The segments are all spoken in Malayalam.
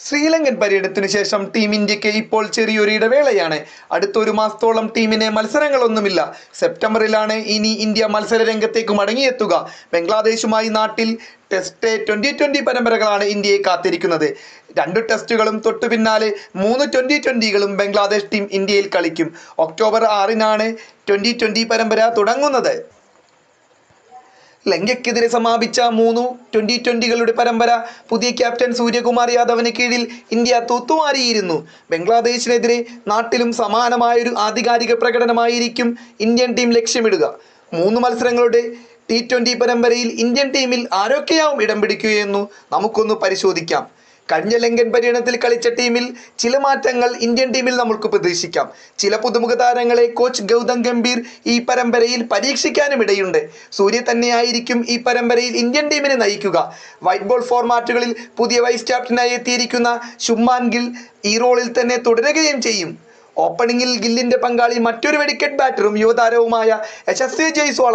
ശ്രീലങ്കൻ പര്യടനത്തിനു ശേഷം ടീം ഇന്ത്യയ്ക്ക് ഇപ്പോൾ ചെറിയൊരു ഇടവേളയാണ്. അടുത്ത ഒരു മാസത്തോളം ടീമിന് മത്സരങ്ങളൊന്നുമില്ല. സെപ്റ്റംബറിലാണ് ഇനി ഇന്ത്യ മത്സര രംഗത്തേക്ക് മടങ്ങിയെത്തുക. ബംഗ്ലാദേശുമായി നാട്ടിൽ ടെസ്റ്റ് ട്വന്റി ട്വന്റി പരമ്പരകളാണ് ഇന്ത്യയെ കാത്തിരിക്കുന്നത്. രണ്ട് ടെസ്റ്റുകളും തൊട്ടു പിന്നാലെ മൂന്ന് ട്വന്റി ട്വന്റികളും ബംഗ്ലാദേശ് ടീം ഇന്ത്യയിൽ കളിക്കും. ഒക്ടോബർ ആറിനാണ് ട്വന്റി ട്വന്റി പരമ്പര തുടങ്ങുന്നത്. ലങ്കയ്ക്കെതിരെ സമാപിച്ച മൂന്നു ട്വന്റി ട്വന്റികളുടെ പരമ്പര. പുതിയ ക്യാപ്റ്റൻ സൂര്യകുമാർ യാദവിന് കീഴിൽ ഇന്ത്യ തൂത്തുവാരിയിരുന്നു. ബംഗ്ലാദേശിനെതിരെ നാട്ടിലും സമാനമായൊരു ആധികാരിക പ്രകടനമായിരിക്കും ഇന്ത്യൻ ടീം ലക്ഷ്യമിടുക. മൂന്ന് മത്സരങ്ങളുടെ ടി ട്വന്റി പരമ്പരയിൽ ഇന്ത്യൻ ടീമിൽ ആരൊക്കെയാവും ഇടം പിടിക്കുകയെന്നു നമുക്കൊന്ന് പരിശോധിക്കാം. കഴിഞ്ഞ ലങ്കൻ പര്യടനത്തിൽ കളിച്ച ടീമിൽ ചില മാറ്റങ്ങൾ ഇന്ത്യൻ ടീമിൽ നമുക്ക് പ്രതീക്ഷിക്കാം. ചില പുതുമുഖ താരങ്ങളെ കോച്ച് ഗൗതം ഗംഭീർ ഈ പരമ്പരയിൽ പരീക്ഷിക്കാനും ഇടയുണ്ട്. സൂര്യ തന്നെയായിരിക്കും ഈ പരമ്പരയിൽ ഇന്ത്യൻ ടീമിനെ നയിക്കുക. വൈറ്റ് ബോൾ ഫോർമാറ്റുകളിൽ പുതിയ വൈസ് ക്യാപ്റ്റനായി എത്തിയിരിക്കുന്ന ശുമാൻ ഗിൽ ഈ റോളിൽ തന്നെ തുടരുകയും ചെയ്യും. ഓപ്പണിംഗിൽ ഗില്ലിന്റെ പങ്കാളി മറ്റൊരു വെടിക്കറ്റ് ബാറ്ററും യുവതാരവുമായ യശസ്വി ജയ്സ്വാൾ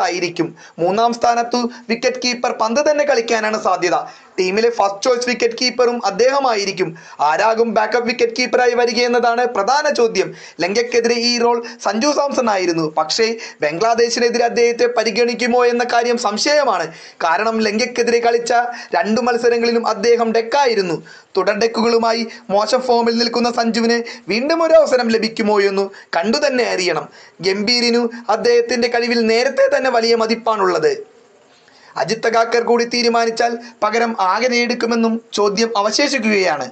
മൂന്നാം സ്ഥാനത്തു വിക്കറ്റ് കീപ്പർ പന്ത് തന്നെ കളിക്കാനാണ് സാധ്യത. ടീമിലെ ഫസ്റ്റ് ചോയ്സ് വിക്കറ്റ് കീപ്പറും അദ്ദേഹമായിരിക്കും. ആരാകും ബാക്കപ്പ് വിക്കറ്റ് കീപ്പറായി വരികയെന്നതാണ് പ്രധാന ചോദ്യം. ലങ്കയ്ക്കെതിരെ ഈ റോൾ സഞ്ജു സാംസൺ ആയിരുന്നു. പക്ഷേ ബംഗ്ലാദേശിനെതിരെ അദ്ദേഹത്തെ പരിഗണിക്കുമോ എന്ന കാര്യം സംശയമാണ്. കാരണം ലങ്കയ്ക്കെതിരെ കളിച്ച രണ്ടു മത്സരങ്ങളിലും അദ്ദേഹം ഡെക്കായിരുന്നു. തുടർ ഡെക്കുകളുമായി മോശം ഫോമിൽ നിൽക്കുന്ന സഞ്ജുവിന് വീണ്ടും ഒരു അവസരം ലഭിക്കുമോ എന്നു കണ്ടു തന്നെ അറിയണം. ഗംഭീരിനു അദ്ദേഹത്തിന്റെ കഴിവിൽ നേരത്തെ തന്നെ വലിയ മതിപ്പാണുള്ളത്. അജിത് തകാക്കർ കൂടി തീരുമാനിച്ചാൽ പകരം ആകെ നേടിക്കുമെന്നും ചോദ്യം അവശേഷിക്കുകയാണ്.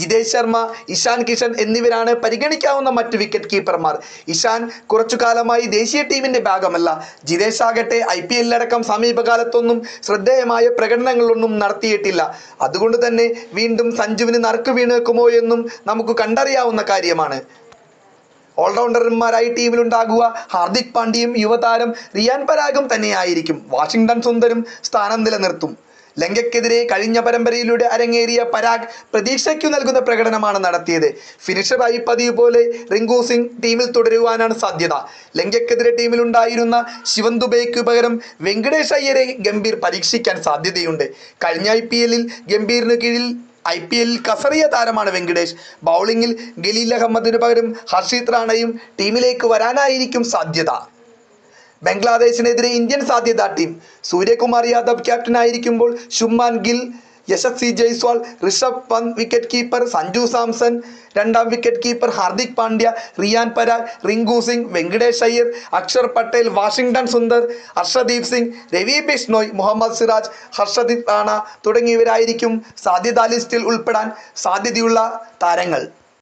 ജിതേഷ് ശർമ്മ ഇഷാൻ കിഷൻ എന്നിവരാണ് പരിഗണിക്കാവുന്ന മറ്റ് വിക്കറ്റ് കീപ്പർമാർ ഇഷാൻ കുറച്ചു കാലമായി ദേശീയ ടീമിന്റെ ഭാഗമല്ല. ജിതേഷ് ആകട്ടെ ഐ പി എല്ലടക്കം സമീപകാലത്തൊന്നും ശ്രദ്ധേയമായ പ്രകടനങ്ങളൊന്നും നടത്തിയിട്ടില്ല. അതുകൊണ്ട് തന്നെ വീണ്ടും സഞ്ജുവിന് നറുക്ക് വീണേക്കുമോ എന്നും നമുക്ക് കണ്ടറിയാവുന്ന കാര്യമാണ്. ഓൾറൗണ്ടർമാരായി ടീമിലുണ്ടാകുക. ഹാർദിക് പാണ്ഡ്യയും യുവതാരം റിയാൻ പരാഗും തന്നെയായിരിക്കും. വാഷിംഗ്ടൺ സുന്ദരും സ്ഥാനം നിലനിർത്തും. ലങ്കയ്ക്കെതിരെ കഴിഞ്ഞ പരമ്പരയിലൂടെ അരങ്ങേറിയ പരാഗ് പ്രതീക്ഷയ്ക്കു നൽകുന്ന പ്രകടനമാണ് നടത്തിയത്. ഫിനിഷറായി പതിവ് പോലെ റിങ്കു സിംഗ് ടീമിൽ തുടരുവാനാണ് സാധ്യത. ലങ്കയ്ക്കെതിരെ ടീമിലുണ്ടായിരുന്ന ശിവൻ ദുബൈക്ക് പകരം വെങ്കടേഷ് അയ്യരെ ഗംഭീർ പരീക്ഷിക്കാൻ സാധ്യതയുണ്ട്. കഴിഞ്ഞ ഐ പി എല്ലിൽ ഗംഭീറിന് കീഴിൽ ഐ പി എല്ലിൽ കസറിയ താരമാണ് വെങ്കടേഷ്. ബൗളിങ്ങിൽ ഗലീൽ അഹമ്മദിന് പകരം ഹർഷിത് റാണയും ടീമിലേക്ക് വരാനായിരിക്കും സാധ്യത. ബംഗ്ലാദേശിനെതിരെ ഇന്ത്യൻ സാധ്യതാ ടീം. സൂര്യകുമാർ യാദവ് ക്യാപ്റ്റനായിരിക്കുമ്പോൾ ശുമാൻ ഗിൽ യശസ്വി ജയ്സ്വാൾ ഋഷഭ് പന്ത് വിക്കറ്റ് കീപ്പർ സഞ്ജു സാംസൺ രണ്ടാം wicket keeper Hardik Pandya Riyan Parag Rinku Singh Venkatesh Iyer Axar Patel Washington Sundar Harshdeep Singh Ravi Bishnoi Mohammed Siraj Harshdeep Rana തുടങ്ങിയവരായിരിക്കും സാധ്യതാ ലിസ്റ്റിൽ ഉൾപ്പെടാൻ സാധ്യതയുള്ള താരങ്ങൾ.